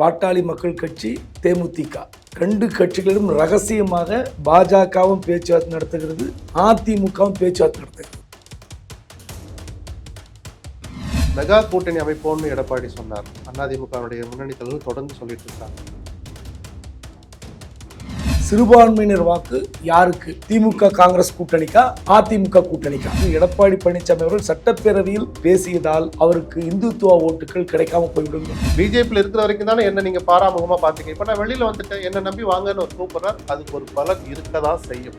பாட்டாளி மக்கள் கட்சி தேமுதிக. ரெண்டு கட்சிகளிலும் ரகசியமாக பாஜகவும் பேச்சுவார்த்தை நடத்துகிறது அதிமுகவும் பேச்சுவார்த்தை நடத்துகிறது. மெகா கூட்டணி அமைப்போம்னு எடப்பாடி சொன்னார். அதிமுகவுடைய முன்னணி தலைவர் தொடர்ந்து சொல்லிட்டு இருக்காங்க. சிறுபான்மையினர் வாக்கு யாருக்கு? திமுக காங்கிரஸ் கூட்டணிக்கா? அதிமுக கூட்டணிக்கா? எடப்பாடி பழனிசாமி அவர்கள் சட்டப்பேரவையில் பேசியதால் அவருக்கு இந்துத்துவ ஓட்டுகள் கிடைக்காம போய்விடும் பிஜேபியில் இருக்கிற வரைக்கும் தானே என்ன நீங்க பாராமுகமா பாத்தீங்க? இப்ப நான் வெளியில வந்துட்டேன். என்ன நம்பி வாங்கன்னு ஒரு கூப்பிடுறேன் அதுக்கு ஒரு பலன் இருக்கதான் செய்யும்.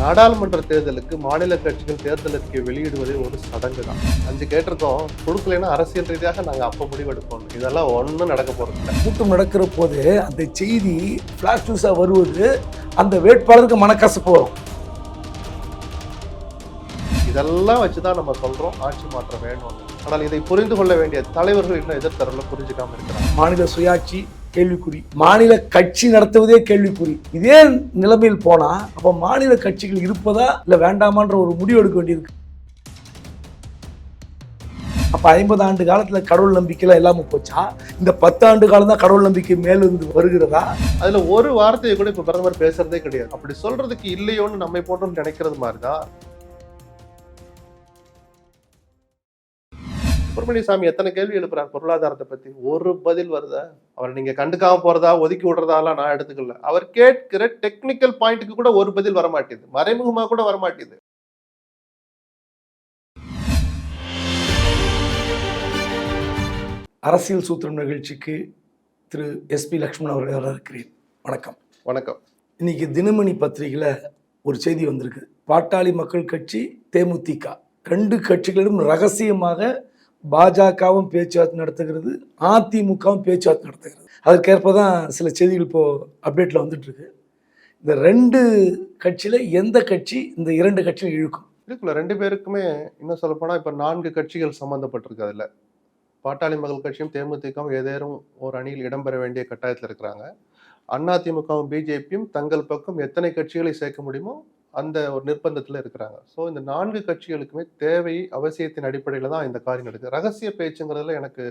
நாடாளுமன்ற தேர்தலுக்கு மாநில கட்சிகள் தேர்தல் அறிக்கை வெளியிடுவதே ஒரு சடங்கு தான் அஞ்சு கேட்டிருக்கோம். கொடுக்கலைன்னா அரசியல் ரீதியாக நாங்க அப்ப முடிவெடுப்போம். இதெல்லாம் ஒண்ணும் நடக்க போறது இல்லை. கூட்டம் நடக்கிற போது அந்த செய்தி பிளாஷ் நியூஸா வருவது அந்த வேட்பாளருக்கு மனக்கசப்பு வரும். இதெல்லாம் வச்சுதான் நம்ம சொல்றோம். ஆட்சி மாற்றம் வேணும் ஆனால் இதை புரிந்து கொள்ள வேண்டிய தலைவர்கள் இன்னும் எதிர்த்தரவுல புரிஞ்சுக்காம இருக்கிறாங்க. மாநில சுயாட்சி கேள்விக்குறி. மாநில கட்சி நடத்துவதே கேள்விக்குறி. இதே நிலைமையில் போனா அப்ப மாநில கட்சிகள் இருப்பதா இல்ல வேண்டாமான்ற ஒரு முடிவு எடுக்க வேண்டியிருக்கு. அப்ப ஐம்பது ஆண்டு காலத்துல கடவுள் நம்பிக்கைலாம் இல்லாமல் போச்சா? இந்த பத்து ஆண்டு காலம் தான் கடவுள் நம்பிக்கை மேலிருந்து வருகிறதா? அதுல ஒரு வார்த்தையை கூட இப்ப பிரதமர் பேசுறதே கிடையாது. அப்படி சொல்றதுக்கு இல்லையோன்னு நம்மை போன்றோம் நினைக்கிறது மாதிரிதான் சுப்பிரமணிய எத்தனை கேள்வி எழுப்புறார் பொருளாதாரத்தை பத்தி? ஒரு பதில் வருதா. அவர் நீங்க கண்டுக்காம போறதா ஒதுக்கி விடுறதாலாம் நான் எடுத்துக்கல. அவர் கேட்கிற டெக்னிக்கல் பாயிண்ட்டுக்கு கூட ஒரு பதில் வரமாட்டேது. மறைமுகமா கூட வரமாட்டேது. அரசியல் சூத்திரம் நிகழ்ச்சிக்கு திரு எஸ்பி லக்ஷ்மண் அவர்கள் இருக்கிறேன். வணக்கம். வணக்கம். இன்னைக்கு தினமணி பத்திரிகையில் ஒரு செய்தி வந்திருக்கு. பாட்டாளி மக்கள் கட்சி தேமுதிக. ரெண்டு கட்சிகளிலும் ரகசியமாக பாஜகவும் பேச்சுவார்த்தை நடத்துகிறது அதிமுகவும் பேச்சுவார்த்தை நடத்துகிறது. அதற்கேற்ப தான் சில செய்திகள் இப்போ அப்டேட்டில் வந்துட்டுருக்கு. இந்த ரெண்டு கட்சியில் எந்த கட்சி இந்த இரண்டு கட்சியும் இழுக்கும்? இருக்குல்ல ரெண்டு பேருக்குமே இன்னும் சொல்ல இப்போ நான்கு கட்சிகள் சம்மந்தப்பட்டிருக்கு அதில். பாட்டாளி மக்கள் கட்சியும் தேமுதிகவும் ஏதேனும் ஒரு அணியில் இடம்பெற வேண்டிய கட்டாயத்தில் இருக்கிறாங்க. அதிமுகவும் பிஜேபியும் தங்கள் பக்கம் எத்தனை கட்சிகளை சேர்க்க முடியுமோ அந்த ஒரு நிர்பந்தத்தில் இருக்கிறாங்க. ஸோ இந்த நான்கு கட்சிகளுக்குமே தேவை அவசியத்தின் அடிப்படையில் தான் இந்த காரியம் நடக்குது. ரகசிய பேச்சுங்கிறதுல எனக்கு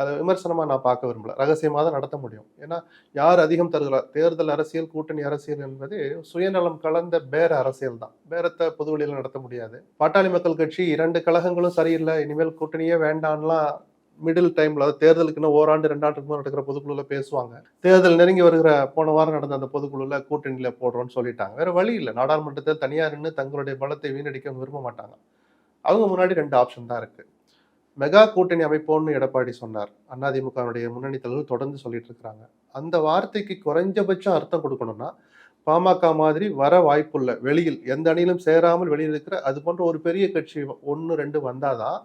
அதை விமர்சனமாக நான் பார்க்க விரும்பல. ரகசியமாக தான் நடத்த முடியும். ஏன்னா யார் அதிகம் தருகிறார் தேர்தல் அரசியல் கூட்டணி அரசியல் என்பது சுயநலம் கலந்த பேர அரசியல் தான். பேரத்தை பொதுவெளியில் நடத்த முடியாது. பாட்டாளி மக்கள் கட்சி இரண்டு கழகங்களும் சரியில்லை. இனிமேல் கூட்டணியே வேண்டான்லாம் மிடில் டைமில் அதாவது தேர்தலுக்குன்னு ஓராண்டு ரெண்டாண்டுக்கு முன்னாடி நடக்கிற பொதுக்குழுல பேசுவாங்க. தேர்தல் நெருங்கி வருகிற போன வாரம் நடந்த அந்த பொதுக்குழுல கூட்டணியில் போடுறோன்னு சொல்லிட்டாங்க. வேற வழி இல்லை. நாடாளுமன்றத்தில் தனியார்னு தங்களுடைய பலத்தை வீணடிக்க விரும்ப மாட்டாங்க. அவங்க முன்னாடி ரெண்டு ஆப்ஷன் தான் இருக்கு. மெகா கூட்டணி அமைப்போம்னு எடப்பாடி சொன்னார். அதிமுகவுடைய முன்னணி தலைவர் தொடர்ந்து சொல்லிட்டு இருக்கிறாங்க. அந்த வார்த்தைக்கு குறைஞ்சபட்சம் அர்த்தம் கொடுக்கணும்னா பாமக மாதிரி வர வாய்ப்புள்ள வெளியில் எந்த அணியிலும் சேராமல் வெளியில் இருக்கிற அது போன்ற ஒரு பெரிய கட்சி ஒன்று ரெண்டு வந்தாதான்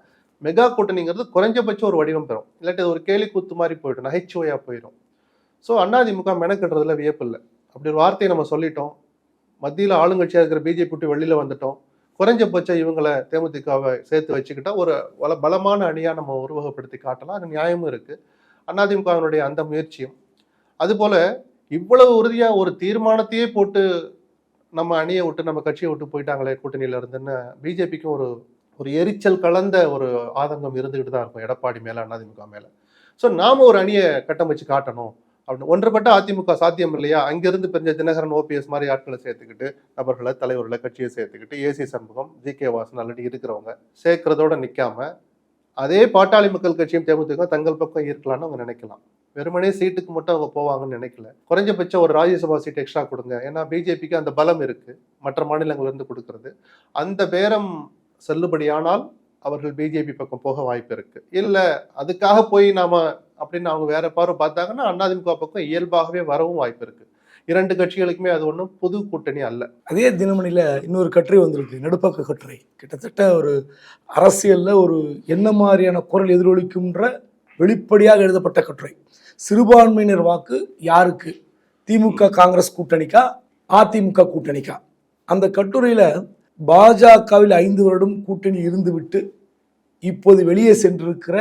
மெகா கூட்டணிங்கிறது குறைஞ்சபட்சம் ஒரு வடிவம் பெறும். இல்லாட்டி ஒரு கேலி கூத்து மாதிரி போயிடும் நகைச்சுவையாக போயிடும். ஸோ அதிமுக மெனக்கட்டுறதுல வியப்பு இல்லை அப்படி ஒரு வார்த்தையை நம்ம சொல்லிட்டோம். மத்தியில் ஆளுங்கட்சியாக இருக்கிற பிஜேபி விட்டு வெளியில் வந்துட்டோம். குறைஞ்சபட்சம் இவங்களை தேமுதிகவை சேர்த்து வச்சுக்கிட்டா ஒரு வள பலமான அணியாக நம்ம உருவகப்படுத்தி காட்டலாம். அது நியாயமும் இருக்குது அதிமுகவினுடைய அந்த முயற்சியும். அதுபோல் இவ்வளவு உறுதியாக ஒரு தீர்மானத்தையே போட்டு நம்ம அணியை விட்டு நம்ம கட்சியை விட்டு போயிட்டாங்களே கூட்டணியில இருந்துன்னு பிஜேபிக்கும் ஒரு ஒரு எரிச்சல் கலந்த ஒரு ஆதங்கம் இருந்துகிட்டு தான் இருக்கும் எடப்பாடி மேலே அதிமுக மேலே. ஸோ நாம ஒரு அணியை கட்டமைச்சு காட்டணும். அப்படின்னு. ஒன்றுபட்ட அதிமுக சாத்தியம் இல்லையா? அங்கிருந்து பிரிஞ்ச தினகரன் ஓபிஎஸ் மாதிரி ஆட்களை சேர்த்துக்கிட்டு நபர்களை தலைவர்களை கட்சியை சேர்த்துக்கிட்டு A C Shanmugam G K Vasan already இருக்கிறவங்க சேர்க்கறதோட நிற்காம அதே பாட்டாளி மக்கள் கட்சியும் தேமுதிக தங்கள் பக்கம் இருக்கலாம்னு அவங்க நினைக்கலாம். வெறுமனே சீட்டுக்கு மட்டும் அவங்க போவாங்கன்னு நினைக்கல. குறைஞ்சபட்சம் ஒரு ராஜ்யசபா சீட் எக்ஸ்ட்ரா கொடுங்க. ஏன்னா பிஜேபிக்கு அந்த பலம் இருக்கு. மற்ற மாநிலங்கள்லேருந்து கொடுக்கறது. அந்த பேரம் செல்லுபடியானால் அவர்கள் பிஜேபி பக்கம் போக வாய்ப்பு இருக்கு. இல்லை அதுக்காக போய் நாம அப்படின்னு அவங்க வேற பார்வை பார்த்தாங்கன்னா அதிமுக பக்கம் இயல்பாகவே வரவும் வாய்ப்பு இருக்கு. இரண்டு கட்சிகளுக்குமே அது ஒன்றும் புது கூட்டணி அல்ல. அதே தினமணியில் இன்னொரு கட்டுரை வந்திருக்கு. நடுப்பக்க கட்டுரை. கிட்டத்தட்ட ஒரு அரசியலில் ஒரு என்ன மாதிரியான குரல் எதிரொலிக்கும்ன்ற வெளிப்படையாக எழுதப்பட்ட கட்டுரை. சிறுபான்மையினர் வாக்கு யாருக்கு? திமுக காங்கிரஸ் கூட்டணிக்கா? அதிமுக கூட்டணிக்கா? அந்த கட்டுரையில் பாஜகவில் ஐந்து வருடம் கூட்டணி இருந்துவிட்டு இப்போது வெளியே சென்றிருக்கிற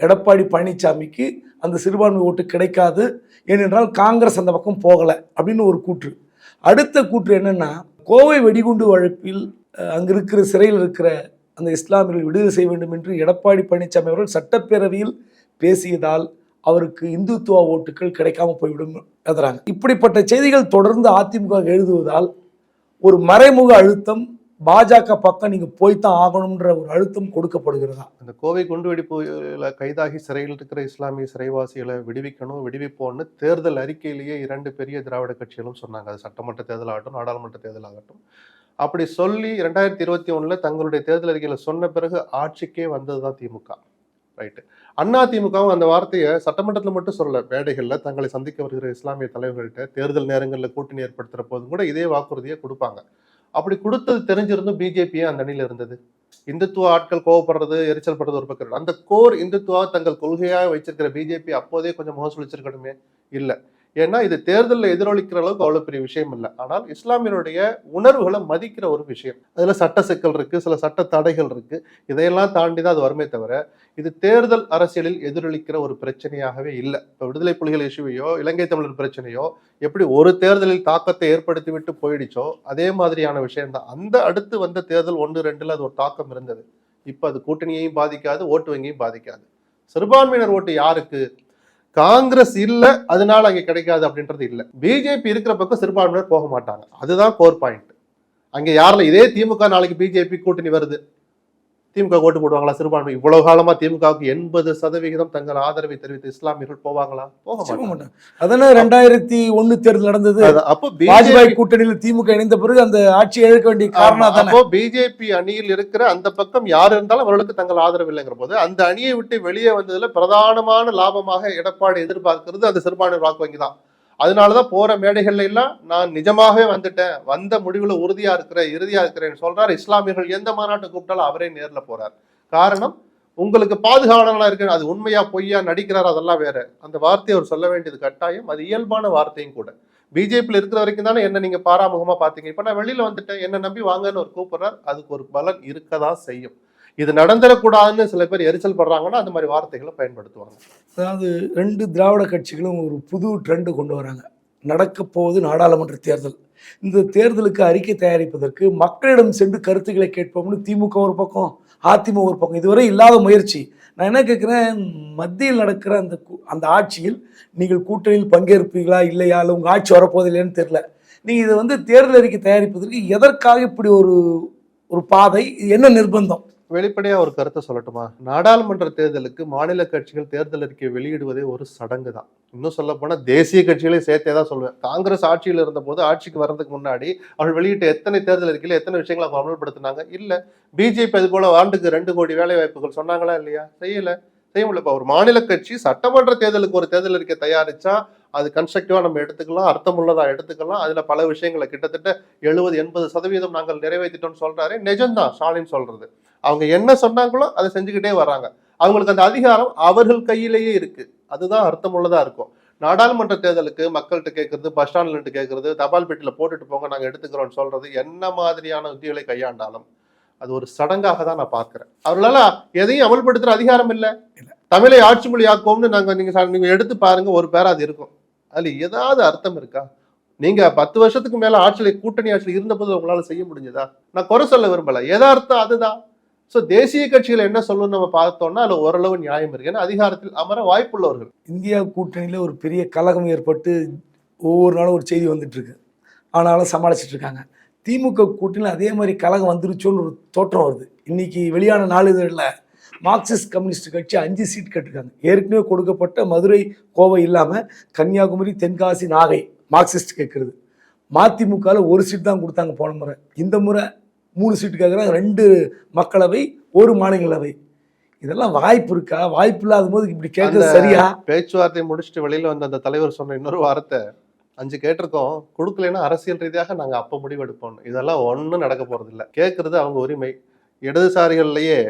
எடப்பாடி பழனிசாமிக்கு அந்த சிறுபான்மை ஓட்டு கிடைக்காது. ஏனென்றால் காங்கிரஸ் அந்த பக்கம் போகலை அப்படின்னு ஒரு கூற்று. அடுத்த கூற்று என்னென்னா கோவை வெடிகுண்டு வழக்கில் அங்கே இருக்கிற சிறையில் இருக்கிற அந்த இஸ்லாமியர்கள் விடுதலை செய்ய வேண்டும் என்று எடப்பாடி பழனிசாமி அவர்கள் சட்டப்பேரவையில் பேசியதால் அவருக்கு இந்துத்துவ ஓட்டுகள் கிடைக்காம போய்விடும் எழுதுறாங்க இப்படிப்பட்ட செய்திகள் தொடர்ந்து அதிமுக எழுதுவதால் ஒரு மறைமுக அழுத்தம் பாஜக பக்கம் நீங்க போய்த்தான் ஆகணும்ன்ற ஒரு அழுத்தம் கொடுக்கப்படுகிறதா? அந்த கோவை குண்டுவெடிப்புல கைதாகி சிறையில் இருக்கிற இஸ்லாமிய சிறைவாசிகளை விடுவிக்கணும் விடுவிப்போம்னு தேர்தல் அறிக்கையிலேயே இரண்டு பெரிய திராவிட கட்சிகளும் சொன்னாங்க. அது சட்டமன்ற தேர்தல் ஆகட்டும் நாடாளுமன்ற தேர்தல் ஆகட்டும். அப்படி சொல்லி ரெண்டாயிரத்தி இருபத்தி ஒன்றில் தங்களுடைய தேர்தல் அறிக்கையில சொன்ன பிறகு ஆட்சிக்கே வந்ததுதான் திமுக. ரைட்டு. அண்ணா திமுகவும் அந்த வார்த்தையை சட்டமன்றத்தில் மட்டும் சொல்லல. மேடைகள்ல தங்களை சந்திக்க வருகிற இஸ்லாமிய தலைவர்கள்ட்ட தேர்தல் நேரங்களில் கூட்டணி ஏற்படுத்துகிற போதும் கூட இதே வாக்குறுதியை கொடுப்பாங்க. அப்படி கொடுத்தது தெரிஞ்சிருந்தும் பிஜேபியே அந்த அணியில் இருந்தது. இந்துத்துவ ஆட்கள் கோவப்படுறது எரிச்சல் படுறது ஒரு பக்கம் அந்த கோர் இந்துத்துவா தங்கள் கொள்கையாக வச்சிருக்கிற பிஜேபி அப்போதே கொஞ்சம் முகம் சுழிச்சிருக்கணுமே? இல்லை. ஏன்னா இது தேர்தலில் எதிரொலிக்கிற அளவுக்கு அவ்வளோ பெரிய விஷயம் இல்லை. ஆனால் இஸ்லாமியருடைய உணர்வுகளை மதிக்கிற ஒரு விஷயம். அதில் சட்ட சிக்கல் இருக்குது சில சட்ட தடைகள் இருக்குது இதையெல்லாம் தாண்டி தான் அது வருமே தவிர இது தேர்தல் அரசியலில் எதிரொலிக்கிற ஒரு பிரச்சனையாகவே இல்லை. இப்போ விடுதலை புலிகள் இஷ்யூவையோ இலங்கை தமிழர் பிரச்சனையோ எப்படி ஒரு தேர்தலில் தாக்கத்தை ஏற்படுத்தி விட்டு போயிடுச்சோ அதே மாதிரியான விஷயம்தான். அந்த அடுத்து வந்த தேர்தல் ஒன்று ரெண்டில் அது ஒரு தாக்கம் இருந்தது. இப்போ அது கூட்டணியையும் பாதிக்காது ஓட்டு வங்கியும் பாதிக்காது. சிறுபான்மையினர் ஓட்டு யாருக்கு? காங்கிரஸ் இல்ல அதனால அங்க கிடைக்காது அப்படின்றது இல்ல. பிஜேபி இருக்கிற பக்கம் சிறுபான்மையினர் போக மாட்டாங்க. அதுதான் கோர் பாயிண்ட் அங்க யாரில் இதே திமுக நாளைக்கு பிஜேபி கூட்டணி வருது. திமுக ஓட்டு போடுவாங்களா? சிறுபான்மை. இவ்வளவு காலமா திமுகவுக்கு எண்பது சதவிகிதம் தங்கள் ஆதரவை தெரிவித்த இஸ்லாமியர்கள் போவாங்களா? போக மாட்டாங்க. மாட்டாங்க. அதானே ரெண்டாயிரத்தி ஒண்ணு தேர்தல் நடந்தது. அப்போ வாஜ்பாய் கூட்டணியில் திமுக இணைந்த பிறகு அந்த ஆட்சி இழக்க வேண்டிய காரணம் அப்போ பிஜேபி அணியில் இருக்கிற அந்த பக்கம் யார் இருந்தாலும் அவர்களுக்கு தங்கள் ஆதரவு இல்லைங்கிற போது அந்த அணியை விட்டு வெளியே வந்ததுல பிரதானமான லாபமாக எடப்பாடி எதிர்பார்க்கிறது அந்த சிறுபான்மை வாக்கு வங்கி தான் அதனால தான் போற மேடைகள்ல எல்லாம் நான் நிஜமாகவே வந்துட்டேன். வந்த முடிவுல உறுதியா இருக்கிறேன் இறுதியா இருக்கிறேன்னு சொல்றாரு. இஸ்லாமியர்கள் எந்த மாநாட்டை கூப்பிட்டாலும் அவரே நேரில் போறார். காரணம் உங்களுக்கு பாதுகாவலனா இருக்கு அது உண்மையா பொய்யா நடிக்கிறார் அதெல்லாம் வேற. அந்த வார்த்தையை அவர் சொல்ல வேண்டியது கட்டாயம் அது இயல்பான வார்த்தையும் கூட. பிஜேபியில் இருக்கிற வரைக்கும் தானே என்ன நீங்க பாராமுகமா பாத்தீங்க இப்ப நான் வெளியில வந்துட்டேன் என்ன நம்பி வாங்கன்னு ஒரு கூப்பிடுறார். அதுக்கு ஒரு பலன் இருக்கதான் செய்யும். இது நடந்துடக்கூடாதுன்னு சில பேர் எரிச்சல் படுறாங்கன்னா அந்த மாதிரி வார்த்தைகளை பயன்படுத்துவாங்க. அதாவது ரெண்டு திராவிட கட்சிகளும் ஒரு புது ட்ரெண்டு கொண்டு வராங்க. நடக்க போவது நாடாளுமன்ற தேர்தல். இந்த தேர்தலுக்கு அறிக்கை தயாரிப்பதற்கு மக்களிடம் சென்று கருத்துக்களை கேட்போம்னு திமுக ஒரு பக்கம் அதிமுக ஒரு பக்கம். இதுவரை இல்லாத முயற்சி. நான் என்ன கேட்குறேன் மத்தியில் நடக்கிற அந்த அந்த ஆட்சியில் நீங்கள் கூட்டணியில் பங்கேற்பீங்களா இல்லையா? இல்லை உங்கள் ஆட்சி வரப்போகுது இல்லையான்னு தெரில நீங்கள் இதை வந்து தேர்தல் அறிக்கை தயாரிப்பதற்கு எதற்காக இப்படி ஒரு ஒரு பாதை? என்ன நிர்பந்தம்? வெளிப்படையாக ஒரு கருத்தை சொல்லட்டுமா? நாடாளுமன்ற தேர்தலுக்கு மாநில கட்சிகள் தேர்தல் அறிக்கை வெளியிடுவதே ஒரு சடங்கு தான். இன்னும் சொல்ல போனால் தேசிய கட்சிகளே சேர்த்தே தான் சொல்லுவேன் காங்கிரஸ் ஆட்சியில் இருந்தபோது ஆட்சிக்கு வர்றதுக்கு முன்னாடி அவள் வெளியிட்ட எத்தனை தேர்தல் அறிக்கையில் எத்தனை விஷயங்களை அவங்க அமல்படுத்தினாங்க? இல்லை. பிஜேபி அது போல ஆண்டுக்கு ரெண்டு கோடி வேலை வாய்ப்புகள் சொன்னாங்களா இல்லையா? செய்யலை. செய்ய முடியல ஒரு மாநில கட்சி சட்டமன்ற தேர்தலுக்கு ஒரு தேர்தல் இருக்க தயாரிச்சா அது கன்ஸ்ட்ரக்டிவா நம்ம எடுத்துக்கலாம் அர்த்தமுள்ளதா எடுத்துக்கலாம். அதுல பல விஷயங்களை கிட்டத்தட்ட எழுபது எண்பது சதவீதம் நாங்கள் நிறைவேற்றிட்டோம்னு சொல்றாரு நிஜம்தான் ஸ்டாலின் சொல்றது. அவங்க என்ன சொன்னாங்களோ அதை செஞ்சுக்கிட்டே வர்றாங்க அவங்களுக்கு அந்த அதிகாரம் அவர்கள் கையிலேயே இருக்கு. அதுதான் அர்த்தமுள்ளதா இருக்கும். நாடாளுமன்ற தேர்தலுக்கு மக்கள்கிட்ட கேட்கறது பஸ் ஸ்டாண்ட்ல கேட்கறது தபால் பெட்டியில போட்டுட்டு போங்க நாங்க எடுத்துக்கிறோம்னு சொல்றது என்ன மாதிரியான உத்திகளை கையாண்டாலும். அது ஒரு சடங்காக தான் நான் பார்க்கிறேன். அவர்களால எதையும் அமல்படுத்துற அதிகாரம் இல்ல. தமிழை ஆட்சி மொழி ஆக்குவோம்னு நாங்க நீங்க ச- நீங்க எடுத்து பாருங்க ஒரு பேரா அது இருக்கும். அதுல ஏதாவது அர்த்தம் இருக்கா? நீங்க பத்து வருஷத்துக்கு மேல ஆட்சியில கூட்டணி ஆட்சியில் இருந்தபோது உங்களால செய்ய முடிஞ்சதா? நான் குறை சொல்ல விரும்பல. எதார்த்தம் அதுதான். சோ தேசிய கட்சிகள் என்ன சொல்லணும் நம்ம பார்த்தோம்னா அதுல ஓரளவு நியாயம் இருக்கு. ஏன்னா அதிகாரத்தில் அமர வாய்ப்புள்ளவர்கள். இந்தியா கூட்டணியில் ஒரு பெரிய கலகம் ஏற்பட்டு ஒவ்வொரு நாளும் ஒரு செய்தி வந்துட்டு இருக்கு. ஆனாலும் சமாளிச்சிட்டு இருக்காங்க. திமுக கூட்டணியில் அதே மாதிரி கலகம் வந்துருச்சோன்னு ஒரு தோற்றம் வருது. இன்னைக்கு வெளியான நாளிதழில் மார்க்சிஸ்ட் கம்யூனிஸ்ட் கட்சி அஞ்சு சீட் கட்டிருக்காங்க. ஏற்கனவே கொடுக்கப்பட்ட மதுரை கோவை இல்லாமல் கன்னியாகுமரி தென்காசி நாகை மார்க்சிஸ்ட் கேட்குறது மதிமுகவில் ஒரு சீட் தான் கொடுத்தாங்க போன முறை. இந்த முறை மூணு சீட்டு கேட்குறாங்க ரெண்டு மக்களவை ஒரு மாநிலங்களவை. இதெல்லாம் வாய்ப்பு இருக்கா? வாய்ப்பு இல்லாத போது இப்படி கேட்கறது சரியா? பேச்சுவார்த்தை முடிச்சுட்டு வெளியில வந்த அந்த தலைவர் சொன்ன இன்னொரு வார்த்தை அஞ்சு கேட்டிருக்கோம். கொடுக்கலைன்னா அரசியல் ரீதியாக நாங்கள் அப்போ முடிவெடுப்போம். இதெல்லாம் ஒன்றும் நடக்க போகிறதில்ல கேட்குறது அவங்க உரிமை. இடதுசாரிகள்லேயே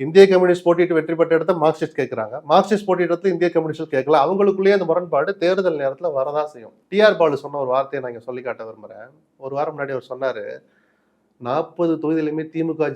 இந்திய கம்யூனிஸ்ட் போட்டிட்டு வெற்றி பெற்ற இடத்த மார்க்சிஸ்ட் கேட்குறாங்க மார்க்சிஸ்ட் போட்டிட்டு இடத்துல இந்திய கம்யூனிஸ்ட் கேட்கல. அவங்களுக்குள்ளேயே அந்த முரண்பாடு தேர்தல் நேரத்தில் வரதான் செய்யும். டிஆர் பாலு சொன்ன ஒரு வார்த்தையை நான் இங்கே சொல்லி காட்ட விரும்புகிறேன் ஒரு வாரம் முன்னாடி அவர் சொன்னார் நாற்பது தொகுதியிலுமே திமுக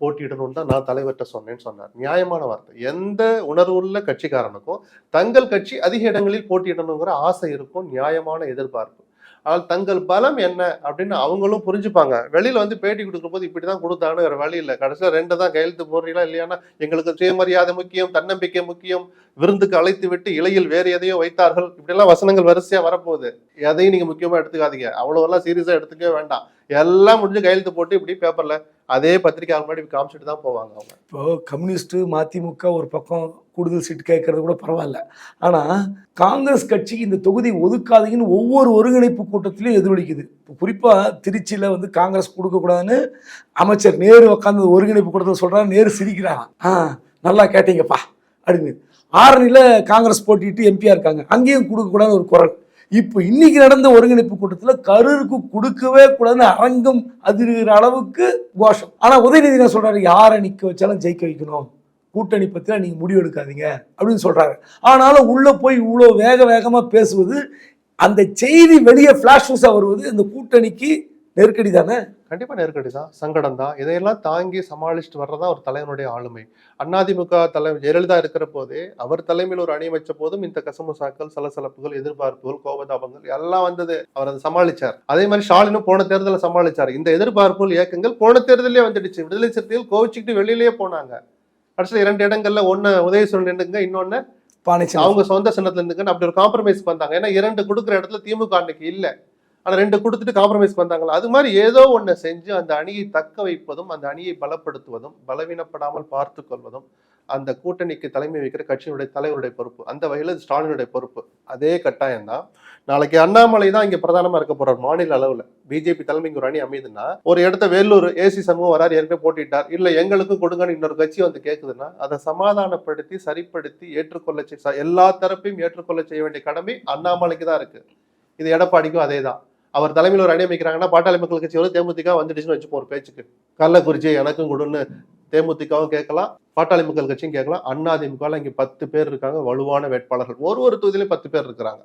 போட்டியிடணும்னு தான் நான் தலைவர்கிட்ட சொன்னேன்னு சொன்னார். நியாயமான வார்த்தை. எந்த உணர்வுள்ள கட்சிக்காரனுக்கும் தங்கள் கட்சி அதிக இடங்களில் போட்டியிடணுங்கிற ஆசை இருக்கும் நியாயமான எதிர்பார்ப்பு. ஆனால் தங்கள் பலம் என்ன அப்படின்னு அவங்களும் புரிஞ்சுப்பாங்க. வெளியில் வந்து பேட்டி கொடுக்குற போது இப்படி தான் கொடுத்தாங்கிற வழி இல்லை. கடைசியில் ரெண்டு தான் கையெழுத்து போடுறீங்களா இல்லையானா எங்களுக்கு சுயமரியாதை முக்கியம் தன்னம்பிக்கை முக்கியம் விருந்துக்கு அழைத்து விட்டு இலையில் வேறு எதையோ வைத்தார்கள். இப்படிலாம் வசனங்கள் வரிசையாக வரப்போகுது. எதையும் நீங்கள் முக்கியமாக எடுத்துக்காதீங்க. அவ்வளோவெல்லாம் சீரியஸாக எடுத்துக்கவே வேண்டாம். எல்லாம் முடிஞ்சு கையெழுத்து போட்டு இப்படி பேப்பர்ல அதே பத்திரிக்கை முன்னாடி காமிச்சிட்டு தான் போவாங்க அவங்க. இப்போ கம்யூனிஸ்ட்டு மதிமுக ஒரு பக்கம் கூடுதல் சீட் கேட்கறது கூட பரவாயில்ல. ஆனால் காங்கிரஸ் கட்சிக்கு இந்த தொகுதி ஒதுக்காதீங்கன்னு ஒவ்வொரு ஒருங்கிணைப்பு கூட்டத்திலையும் எதிரொலிக்குது. இப்போ குறிப்பாக திருச்சியில் வந்து காங்கிரஸ் கொடுக்கக்கூடாதுன்னு அமைச்சர் நேரு உட்காந்து ஒருங்கிணைப்பு கூட்டத்தில் சொல்கிறாங்க நேரு சிரிக்கிறாங்க ஆ நல்லா கேட்டீங்கப்பா அப்படின்னு. ஆரணியில் காங்கிரஸ் போட்டிட்டு எம்பியாக இருக்காங்க. அங்கேயும் கொடுக்கக்கூடாதுன்னு ஒரு குரல். இப்போ இன்னைக்கு நடந்த ஒருங்கிணைப்பு கூட்டத்தில் கரூருக்கு கொடுக்கவே கூடாதுன்னு அரங்கம் அதிர்கிற அளவுக்கு கோஷம். ஆனால் உதயநிதி என்ன சொல்றாரு? யாரை நிற்க வச்சாலும் ஜெயிக்க வைக்கணும். கூட்டணி பற்றிலாம் நீங்கள் முடிவு எடுக்காதீங்க அப்படின்னு சொல்கிறாரு ஆனாலும் உள்ளே போய் இவ்வளோ வேக வேகமாக பேசுவது அந்த செய்தி வெளியே ஃப்ளாஷ் நியூஸாக வருவது இந்த கூட்டணிக்கு நெருக்கடி தானே? கண்டிப்பா நெருக்கடி தான். சங்கடம் தான். இதையெல்லாம் தாங்கி சமாளிச்சுட்டு வர்றதா ஒரு தலைவனுடைய ஆளுமை. அதிமுக தலைமை ஜெயலலிதா இருக்கிற போதே அவர் தலைமையில் ஒரு அணி வச்ச போதும் இந்த கசமுசாக்கள் சலசலப்புகள் எதிர்பார்ப்புகள் கோபதாபங்கள் எல்லாம் வந்தது. அவர் அதை சமாளிச்சார். அதே மாதிரி ஸ்டாலினும் போன தேர்தலில் சமாளிச்சார். இந்த எதிர்பார்ப்புகள் இயக்கங்கள் போன தேர்தலே வந்துடுச்சு. விடுதலை சிறுத்தைகள் கோவிச்சுக்கிட்டு வெளியிலேயே போனாங்க. கடைசியில் இரண்டு இடங்கள்ல ஒன்னு உதயசூரன் நின்றுங்க இன்னொன்னு அவங்க சொந்த சின்னத்துல இருந்துக்குன்னு அப்படி ஒரு காம்ப்ரமைஸ் பண்ணாங்க. ஏன்னா இரண்டு கொடுக்குற இடத்துல திமுக அன்னைக்கு இல்ல. ஆனா ரெண்டு கொடுத்துட்டு காம்ப்ரமைஸ் வந்தாங்களா அது மாதிரி ஏதோ ஒன்று செஞ்சு அந்த அணியை தக்க வைப்பதும் அந்த அணியை பலப்படுத்துவதும் பலவீனப்படாமல் பார்த்து கொள்வதும் அந்த கூட்டணிக்கு தலைமை வைக்கிற கட்சியினுடைய தலைவருடைய பொறுப்பு. அந்த வகையில் ஸ்டாலினுடைய பொறுப்பு. அதே கட்டாயம் தான். நாளைக்கு அண்ணாமலை தான் இங்கே பிரதானமாக இருக்க போகிறார் மாநில அளவில். பிஜேபி தலைமைக்கு ஒரு அணி அமையுதுன்னா ஒரு இடத்த வேலூர் ஏசி சமூகம் வராரு ஏற்கனவே போட்டிட்டார். இல்லை எங்களுக்கும் கொடுங்கன்னு இன்னொரு கட்சி வந்து கேட்குதுன்னா அதை சமாதானப்படுத்தி சரிப்படுத்தி ஏற்றுக்கொள்ள செய்- எல்லா தரப்பையும் ஏற்றுக்கொள்ள செய்ய வேண்டிய கடமை அண்ணாமலைக்கு தான் இருக்குது இது எடப்பாடிக்கும் அதே தான். அவர் தலைமையில் ஒரு அணி அமைக்கிறாங்கன்னா பாட்டாளி மக்கள் கட்சி வந்து தேமுதிக வந்துடுச்சுன்னு வச்சுப்போம் ஒரு பேச்சுக்கு. கள்ளக்குறிச்சி எனக்கும் கொடுன்னு தேமுதிகவும் கேட்கலாம் பாட்டாளி மக்கள் கட்சியும் கேட்கலாம். அண்ணா இங்கே பத்து பேர் இருக்காங்க வலுவான வேட்பாளர்கள். ஒரு ஒரு தொகுதியிலும் பத்து பேர் இருக்கிறாங்க.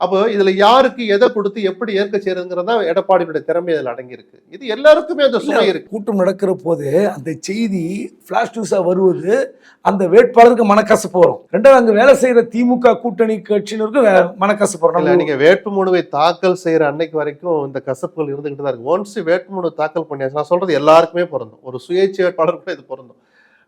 அப்போ இதுல யாருக்கு எதை கொடுத்து எப்படி ஏற்க செய்யறதுங்கிறது எடப்பாடியுடைய திறமை அதில் அடங்கியிருக்கு. இது எல்லாருக்குமே அந்த சுமை இருக்கு. கூட்டம் நடக்கிற போது அந்த செய்தி ஃப்ளாஷ் நியூஸாக வருவது அந்த வேட்பாளருக்கு மனக்கசப்பு வரும். ரெண்டாவது அங்கே வேலை செய்கிற திமுக கூட்டணி கட்சியினருக்கு வே- மனக்கசப்பு வரும். இல்ல நம்ம நீங்க வேட்புமனுவை தாக்கல் செய்யற அன்னைக்கு வரைக்கும் இந்த கசப்புகள் இருந்துகிட்டு தான் இருக்கு. ஒன்ஸ் வேட்புமனு தாக்கல் பண்ணியாச்சு நான் சொல்றது எல்லாருக்குமே பொருந்தும். ஒரு சுயேட்சை வேட்பாளர் கூட இது பொருந்தும்.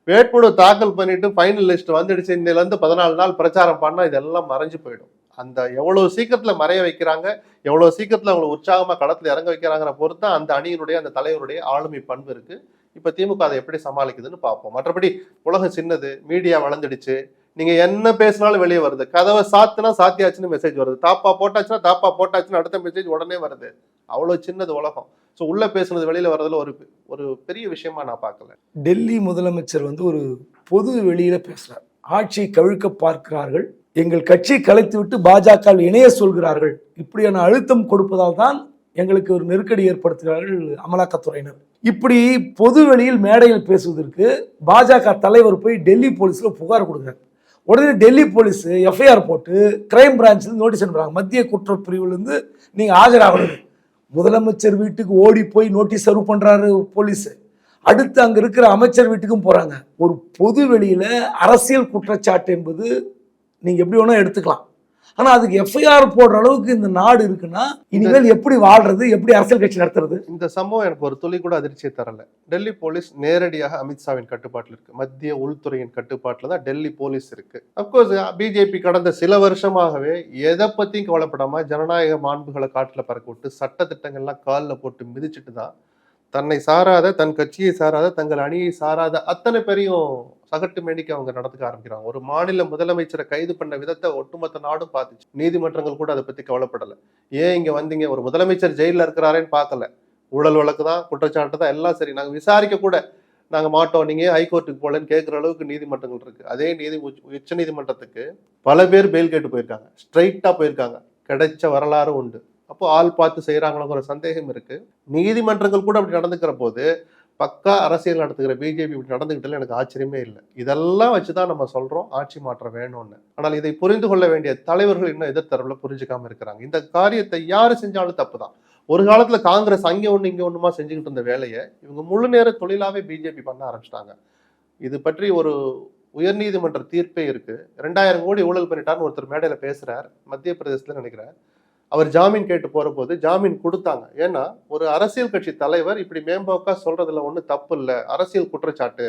வேட்புமனு தாக்கல் பண்ணிட்டு ஃபைனல் லிஸ்ட் வந்துடுச்சு இன்னையில இருந்து பதினாலு நாள் பிரச்சாரம் பண்ணா இதெல்லாம் மறைஞ்சு போயிடும். அந்த எவ்வளவு சீக்கிரத்துல மறைய வைக்கிறாங்க எவ்வளவு சீக்கிரத்துல அவங்களை உற்சாகமா களத்துல இறங்க வைக்கிறாங்கிற பொறுத்து தான் அந்த அணியினுடைய அந்த தலைவருடைய ஆளுமை பண்பு இருக்கு. இப்ப திமுக அதை எப்படி சமாளிக்குதுன்னு பார்ப்போம். மற்றபடி உலகம் சின்னது மீடியா வளர்ந்துடுச்சு. நீங்க என்ன பேசினாலும் வெளியே வருது. கதவை சாத்துனா சாத்தியாச்சுன்னு மெசேஜ் வருது. தாப்பா போட்டாச்சுன்னா தாப்பா போட்டாச்சுன்னு அடுத்த மெசேஜ் உடனே வருது. அவ்வளவு சின்னது உலகம். ஸோ உள்ள பேசுனது வெளியில வர்றதுல ஒரு ஒரு பெரிய விஷயமா நான் பார்க்கல. டெல்லி முதலமைச்சர் வந்து ஒரு பொது வெளியில பேசுறார். ஆட்சியை கவிழ்க்க பார்க்கிறார்கள். எங்கள் கட்சியை கலைத்து விட்டு பாஜக இணைய சொல்கிறார்கள். இப்படியான அழுத்தம் கொடுப்பதால் தான் எங்களுக்கு ஒரு நெருக்கடி ஏற்படுத்துகிறார்கள் அமலாக்கத்துறையினர். இப்படி பொது வெளியில் மேடையில் பேசுவதற்கு பாஜக தலைவர் போய் டெல்லி போலீஸில் புகார் கொடுக்குறாரு. உடனே டெல்லி போலீஸ் எஃப்ஐஆர் போட்டு கிரைம் பிரான்ச்ல நோட்டீஸ் அனுப்புகிறாங்க மத்திய குற்றப்பிரிவுலேருந்து நீங்கள் ஆஜராகணும். முதலமைச்சர் வீட்டுக்கு ஓடி போய் நோட்டீஸ் சர்வ் பண்ணுறாரு போலீஸ். அடுத்து அங்கே இருக்கிற அமைச்சர் வீட்டுக்கும் போகிறாங்க ஒரு பொது வெளியில் அரசியல் குற்றச்சாட்டு என்பது நீங்க எப்படி வேணா எடுத்துக்கலாம். ஆனா அதுக்கு எஃப்ஐஆர் போடுற அளவுக்கு இந்த நாடு இருக்குன்னா இனிமேல் எப்படி வாழ்றது எப்படி அரசியல் கட்சி நடத்துறது? இந்த சம்பவம் எனக்கு ஒரு துளி கூட அதிர்ச்சியை தரல. டெல்லி போலீஸ் நேரடியாக அமித்ஷாவின் கட்டுப்பாட்டில் இருக்கு. மத்திய உள்துறையின் கட்டுப்பாட்டில் தான் டெல்லி போலீஸ் இருக்கு. அப்கோர்ஸ் பிஜேபி கடந்த சில வருஷமாகவே எதை பத்தியும் கவலைப்படாம ஜனநாயக மாண்புகளை காட்டுல பறக்க விட்டு சட்ட திட்டங்கள்லாம் காலில் போட்டு மிதிச்சிட்டு தான் தன்னை சாராத தன் கட்சியை சாராத தங்கள் அணியை சாராத அத்தனை பேரையும் சகட்டு மேனிக்கு அவங்க நடந்துக்க ஆரம்பிக்கிறாங்க. ஒரு மாநில முதலமைச்சரை கைது பண்ண விதத்தை ஒட்டுமொத்த நாடும் பார்த்துச்சு. நீதிமன்றங்கள் கூட அதை பத்தி கவலைப்படலை. ஏன் இங்க வந்தீங்க? ஒரு முதலமைச்சர் ஜெயிலில் இருக்கிறாரேன்னு பார்க்கல. ஊழல் வழக்கு தான் குற்றச்சாட்டு தான் எல்லாம் சரி. நாங்கள் விசாரிக்க கூட நாங்கள் மாட்டோம். நீங்கள் ஹைகோர்ட்டுக்கு போகலன்னு கேட்குற அளவுக்கு நீதிமன்றங்கள் இருக்குது அதே நீதி உச்ச நீதிமன்றத்துக்கு பல பேர் பெயில் கேட்டு போயிருக்காங்க. ஸ்ட்ரைட்டாக போயிருக்காங்க. கிடைச்ச வரலாறும் உண்டு. அப்போ ஆள் பார்த்து செய்கிறாங்களோங்கிற சந்தேகம் இருக்குது நீதிமன்றங்கள் கூட அப்படி நடந்துக்கிற போது பக்கா அரசியல் நடத்துகிற பிஜேபி இப்படி நடந்துக்கிட்டல எனக்கு ஆச்சரியமே இல்லை. இதெல்லாம் வச்சு தான் நம்ம சொல்கிறோம் ஆட்சி மாற்றம் வேணும்னு. ஆனால் இதை புரிந்து கொள்ள வேண்டிய தலைவர்கள் இன்னும் எதிர்த்தரவில் புரிஞ்சுக்காமல் இருக்கிறாங்க. இந்த காரியத்தை யார் செஞ்சாலும் தப்பு தான் ஒரு காலத்தில் காங்கிரஸ் அங்கே ஒன்று இங்கே ஒன்றுமா செஞ்சுக்கிட்டு இருந்த வேலையை இவங்க முழு நேர தொழிலாகவே பிஜேபி பண்ண ஆரம்பிச்சிட்டாங்க. இது பற்றி ஒரு உயர்நீதிமன்ற தீர்ப்பே இருக்குது ரெண்டாயிரம் கோடி ஊழல் பண்ணிட்டான்னு ஒருத்தர் மேடையில் பேசுகிறார் மத்திய பிரதேசத்தில் நினைக்கிறேன் அவர் ஜாமீன் கேட்டு போகிற போது ஜாமீன் கொடுத்தாங்க. ஏன்னா ஒரு அரசியல் கட்சி தலைவர் இப்படி மேம்போக்கா சொல்றதுல ஒன்றும் தப்பு இல்லை. அரசியல் குற்றச்சாட்டு.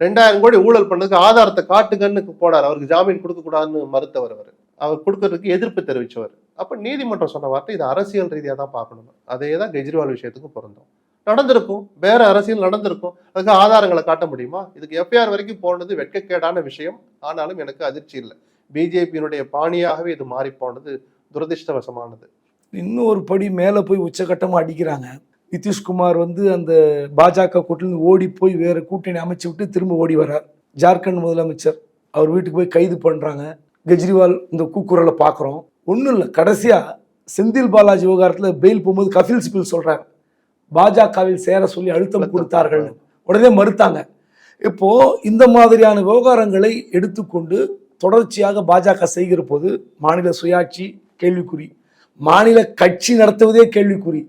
ரெண்டாயிரம் கோடி ஊழல் பண்ணதுக்கு ஆதாரத்தை காட்டுங்கன்னு போனார். அவருக்கு ஜாமீன் கொடுக்கக்கூடாதுன்னு மறுத்தவர் அவர். அவர் கொடுக்கறதுக்கு எதிர்ப்பு தெரிவித்தவர் அப்போ நீதிமன்றம் சொன்ன வார்த்தை இது அரசியல் ரீதியாக தான் பார்க்கணும். அதே தான் கெஜ்ரிவால் விஷயத்துக்கும் பொருந்தும். நடந்திருக்கும். வேற அரசியல் நடந்திருக்கும். அதுக்கு ஆதாரங்களை காட்ட முடியுமா? இதுக்கு எஃப்ஐஆர் வரைக்கும் போனது வெட்கக்கேடான விஷயம். ஆனாலும் எனக்கு அதிர்ச்சி இல்லை. பிஜேபியினுடைய பாணியாகவே இது மாறி போனது துரதிர்ஷ்டவசமானது. இன்னும் ஒரு படி மேலே போய் உச்சகட்டமாக அடிக்கிறாங்க. நிதிஷ்குமார் வந்து அந்த பாஜக கூட்டிலிருந்து ஓடி போய் வேற கூட்டணி அமைச்சு விட்டு திரும்ப ஓடி வரார் ஜார்க்கண்ட் முதலமைச்சர் அவர் வீட்டுக்கு போய் கைது பண்ணுறாங்க கெஜ்ரிவால் இந்த கூக்குரலை பார்க்குறோம். ஒன்றும் இல்லை கடைசியாக செந்தில் பாலாஜி விவகாரத்தில் பெயில் போகும்போது கபில் சிபில் சொல்கிறார் பாஜகவில் சேர சொல்லி அழுத்தம் கொடுத்தார்கள் உடனே மறுத்தாங்க. இப்போ இந்த மாதிரியான விவகாரங்களை எடுத்துக்கொண்டு தொடர்ச்சியாக பாஜக செய்கிற போது மாநில சுயாட்சி கேள்விக்குறி. மாநில கட்சி நடத்துவதே கேள்விக்குறி.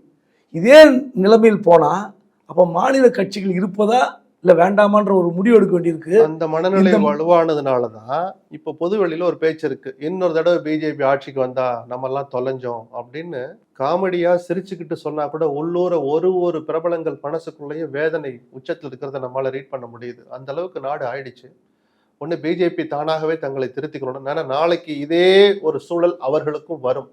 இதே நிலைமையில் போனா அப்போ மாநில கட்சிகள் இருப்பதா இல்லை வேண்டாமான்ற ஒரு முடிவு எடுக்க வேண்டியிருக்கு. அந்த மனநிலை இந்த- வலுவானதுனாலதான் இப்ப பொதுவெளியில ஒரு பேச்சு இருக்கு. இன்னொரு தடவை பிஜேபி ஆட்சிக்கு வந்தா நம்ம எல்லாம் தொலைஞ்சோம் அப்படின்னு காமெடியா சிரிச்சுக்கிட்டு சொன்னா கூட உள்ளூர ஒரு ஒரு பிரபலங்கள் மனசுக்குள்ளேயும் வேதனை உச்சத்தில் இருக்கிறத நம்மளால ரீட் பண்ண முடியுது. அந்த அளவுக்கு நாடு ஆயிடுச்சு. ஒன்று பிஜேபி தானாகவே தங்களை திருத்திக்கணும். ஏன்னா நாளைக்கு இதே ஒரு சூழல் அவர்களுக்கும் வரும்.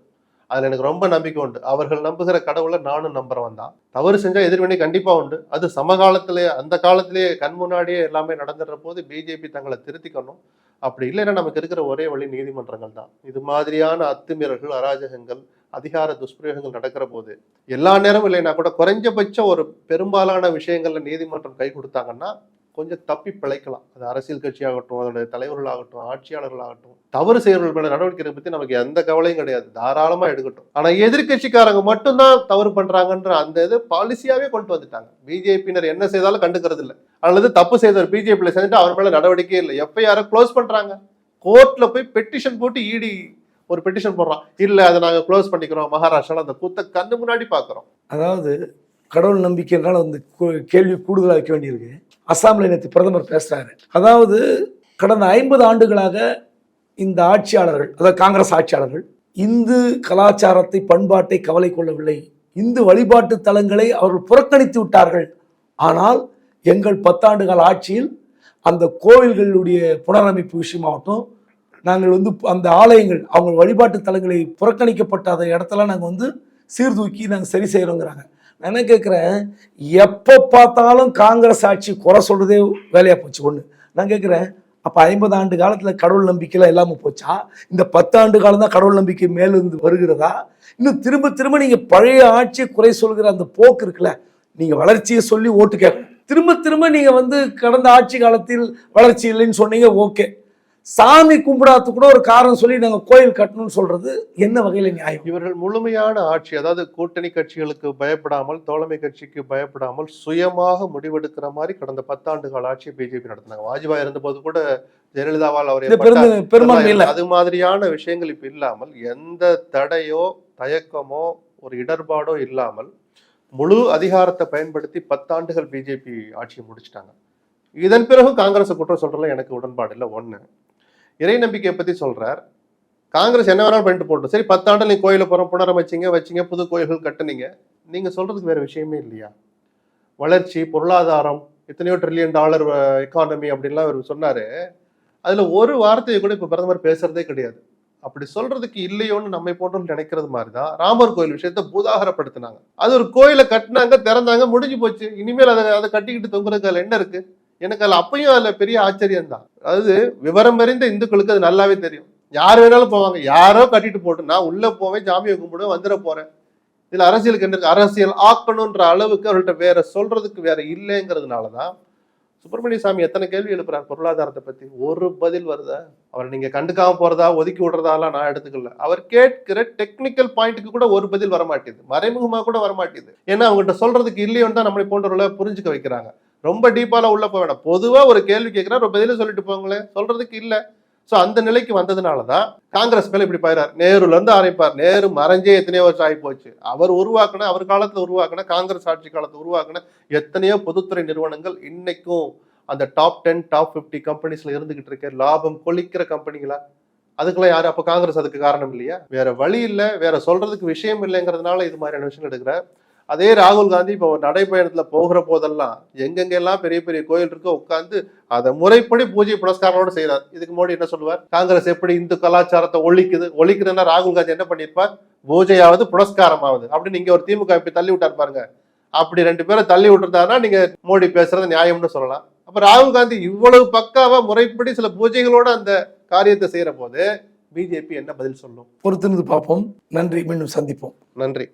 அதில் எனக்கு ரொம்ப நம்பிக்கை உண்டு. அவர்கள் நம்புகிற கடவுளை நானும் நம்புறவன் தான். தவறு செஞ்சால் எதிர்வினை கண்டிப்பாக உண்டு. அது சமகாலத்திலே அந்த காலத்திலேயே கண் முன்னாடியே எல்லாமே நடந்துடுற போது பிஜேபி தங்களை திருத்திக்கணும். அப்படி இல்லைன்னா நமக்கு இருக்கிற ஒரே வழி நீதிமன்றங்கள் தான். இது மாதிரியான அத்துமீறல்கள் அராஜகங்கள் அதிகார துஷ்பிரயோகங்கள் நடக்கிற போது எல்லா நேரமும் இல்லைன்னா கூட குறைஞ்சபட்சம் ஒரு பெரும்பாலான விஷயங்கள்ல நீதிமன்றம் கை கொடுத்தாங்கன்னா கொஞ்சம் தப்பி பிழைக்கலாம். அது அரசியல் கட்சியாகட்டும் அதனுடைய தலைவர்களாகட்டும் ஆட்சியாளர்களாகட்டும். தவறு செய்யறவர்கள் மேல நடவடிக்கை பத்தி நமக்கு எந்த கவலையும் கிடையாது. தாராளமா எடுக்கட்டும். ஆனா எதிர்க்கட்சிக்காரங்க மட்டும்தான் தவறு பண்றாங்கன்ற அந்த இது பாலிசியாவே கொண்டு வந்துட்டாங்க. பிஜேபியினர் என்ன செய்தாலும் கண்டுக்கிறது இல்லை அல்லது தப்பு செய்தவர் பிஜேபியில செஞ்சுட்டு அவர் மேல நடவடிக்கை இல்லை. எஃப்ஐஆர் க்ளோஸ் பண்றாங்க. கோர்ட்ல போய் பெட்டிஷன் போட்டு இடி ஒரு பெட்டிஷன் போடுறான். இல்ல அதை நாங்க க்ளோஸ் பண்ணிக்கிறோம். மகாராஷ்டிரால அந்த கூத்த கண்ணு முன்னாடி பாக்குறோம். அதாவது கடவுள் நம்பிக்கைனால வந்து கேள்வி கூடுதலாக வைக்க வேண்டியிருக்கு. அசாமில் நேற்று பிரதமர் பேசுறாரு. அதாவது கடந்த ஐம்பது ஆண்டுகளாக இந்த ஆட்சியாளர்கள் அதாவது காங்கிரஸ் ஆட்சியாளர்கள் இந்து கலாச்சாரத்தை பண்பாட்டை கவலை கொள்ளவில்லை. இந்து வழிபாட்டு தலங்களை அவர்கள் புறக்கணித்து விட்டார்கள். ஆனால் எங்கள் பத்தாண்டு கால ஆட்சியில் அந்த கோவில்களுடைய புனரமைப்பு விஷயமாகட்டும் நாங்கள் வந்து அந்த ஆலயங்கள் அவங்க வழிபாட்டு தலங்களை புறக்கணிக்கப்பட்ட அந்த இடத்துல நாங்கள் வந்து சீர்தூக்கி நாங்கள் சரி செய்கிறோங்கிறாங்க நான் என்ன கேட்குறேன் எப்போ பார்த்தாலும் காங்கிரஸ் ஆட்சி குறை சொல்கிறதே வேலையாக போச்சு ஒன்று நான் கேட்குறேன் அப்போ ஐம்பது ஆண்டு காலத்தில் கடவுள் நம்பிக்கைலாம் இல்லாமல் போச்சா? இந்த பத்தாண்டு காலம் தான் கடவுள் நம்பிக்கை மேலிருந்து வருகிறதா? இன்னும் திரும்ப திரும்ப நீங்கள் பழைய ஆட்சியை குறை சொல்கிற அந்த போக்கு இருக்குல்ல நீங்கள் வளர்ச்சியை சொல்லி ஓட்டு கேட்கணும். திரும்ப திரும்ப நீங்கள் வந்து கடந்த ஆட்சி காலத்தில் வளர்ச்சி இல்லைன்னு சொன்னீங்க ஓகே. சாமி கும்பிடாத்து கூட ஒரு காரணம் சொல்லி நாங்கள் கோயில் கட்டணும்னு சொல்றது என்ன வகையில் நியாயம்? இவர்கள் முழுமையான ஆட்சி அதாவது கூட்டணி கட்சிகளுக்கு பயப்படாமல் தோழமை கட்சிக்கு பயப்படாமல் சுயமாக முடிவெடுக்கிற மாதிரி கடந்த பத்தாண்டு கால ஆட்சியை பிஜேபி நடத்தினாங்க. வாஜ்பாய் இருந்தபோது கூட ஜெயலலிதாவால் அவர் பெரும்பான்மை இல்லை. அது மாதிரியான விஷயங்கள் இப்ப இல்லாமல் எந்த தடையோ தயக்கமோ ஒரு இடர்பாடோ இல்லாமல் முழு அதிகாரத்தை பயன்படுத்தி பத்தாண்டுகள் பிஜேபி ஆட்சியை முடிச்சிட்டாங்க. இதன் பிறகு காங்கிரஸ் குற்றம் சொல்றதுல எனக்கு உடன்பாடு இல்லை. ஒண்ணு இறை நம்பிக்கையை பற்றி சொல்கிறார் காங்கிரஸ் என்ன வேணாலும் பண்ணிட்டு போட்டோம் சரி பத்தாண்டு நீங்கள் கோயிலை புறம் புனரமைச்சிங்க வச்சீங்க புது கோயில்கள் கட்டுனீங்க. நீங்கள் சொல்கிறதுக்கு வேற விஷயமே இல்லையா? வளர்ச்சி பொருளாதாரம் எத்தனையோ ட்ரில்லியன் டாலர் எக்கானமி அப்படின்லாம் அவர் சொன்னார். அதில் ஒரு வார்த்தையை கூட இப்போ பிரதமர் பேசுறதே கிடையாது. அப்படி சொல்றதுக்கு இல்லையோன்னு நம்மை போன்றவர்கள் நினைக்கிறது மாதிரி தான் ராமர் கோயில் விஷயத்த பூதாகரப்படுத்தினாங்க. அது ஒரு கோயிலை கட்டினாங்க திறந்தாங்க முடிஞ்சு போச்சு. இனிமேல் அதை அதை கட்டிக்கிட்டு தொங்குறதுக்கு அதில் என்ன இருக்குது எனக்கு அதில் அப்பயும் அதில் பெரிய ஆச்சரியம் தான் அதாவது விவரம் அறிந்த இந்துக்களுக்கு அது நல்லாவே தெரியும். யார் வேணாலும் போவாங்க. யாரோ கட்டிட்டு போட்டு நான் உள்ளே போவேன் ஜாமியை கும்பிடுவேன் வந்துட போறேன். இதில் அரசியலுக்கு என்ன இருக்கு? அரசியல் ஆக்கணுன்ற அளவுக்கு அவர்கள்ட்ட வேற சொல்றதுக்கு வேற இல்லைங்கிறதுனாலதான் சுப்பிரமணிய சாமி எத்தனை கேள்வி எழுப்புறார் பொருளாதாரத்தை பத்தி? ஒரு பதில் வருதா? அவரை நீங்க கண்டுக்காம போறதா? ஒதுக்கி விடுறதாலாம் நான் எடுத்துக்கல. அவர் கேட்கிற டெக்னிக்கல் பாயிண்ட்டுக்கு கூட ஒரு பதில் வர மறைமுகமாக கூட வர மாட்டேது ஏன்னா அவங்ககிட்ட சொல்றதுக்கு இல்லையோன்னு தான் நம்மளை போன்றவர்களை புரிஞ்சுக்க வைக்கிறாங்க. ரொம்ப டீப்பாலாம் உள்ள போக வேண்டாம் பொதுவாக ஒரு கேள்வி கேட்குறா ஒரு பதில சொல்லிட்டு போங்களேன். சொல்றதுக்கு இல்லை. ஸோ அந்த நிலைக்கு வந்ததுனால தான் காங்கிரஸ் மேலே இப்படி பாயிறார். நேருலேருந்து ஆரம்பிப்பார். நேரு மறைஞ்சே எத்தனையோ வருஷம் ஆகி போச்சு அவர் உருவாக்குன அவர் காலத்தில் உருவாக்குன காங்கிரஸ் ஆட்சி காலத்தை உருவாக்கின எத்தனையோ பொதுத்துறை நிறுவனங்கள் இன்னைக்கும் அந்த டாப் டென் டாப் 50 கம்பெனிஸ்ல இருந்துகிட்டு இருக்க லாபம் கொளிக்கிற கம்பெனிகளா அதுக்கெல்லாம் யாரும் அப்போ காங்கிரஸ் அதுக்கு காரணம் இல்லையா? வேற வழி இல்லை. வேற சொல்றதுக்கு விஷயம் இல்லைங்கிறதுனால இது மாதிரியான விஷயம் எடுக்கிறார். அதே ராகுல் காந்தி இப்போ ஒரு நடைப்பயணத்துல போகிற போதெல்லாம் எங்கெங்கெல்லாம் பெரிய பெரிய கோயில் இருக்கோ உட்காந்து அதை முறைப்படி பூஜை புனஸ்காரங்களோட செய்யறார் இதுக்கு மோடி என்ன சொல்லுவார்? காங்கிரஸ் எப்படி இந்து கலாச்சாரத்தை ஒழிக்குது? ஒழிக்குதுன்னா ராகுல் காந்தி என்ன பண்ணியிருப்பார்? பூஜையாவது புனஸ்காரமாவது. அப்படின்னு நீங்க ஒரு திமுக இப்படி தள்ளி விட்டார் பாருங்க. அப்படி ரெண்டு பேரும் தள்ளி விட்டுருந்தாருன்னா நீங்க மோடி பேசுறது நியாயம்னு சொல்லலாம். அப்ப ராகுல் காந்தி இவ்வளவு பக்காவா முறைப்படி சில பூஜைகளோட அந்த காரியத்தை செய்யற போது பிஜேபி என்ன பதில் சொல்லும்? பொறுத்திருந்து பார்ப்போம். நன்றி. மீண்டும் சந்திப்போம். நன்றி.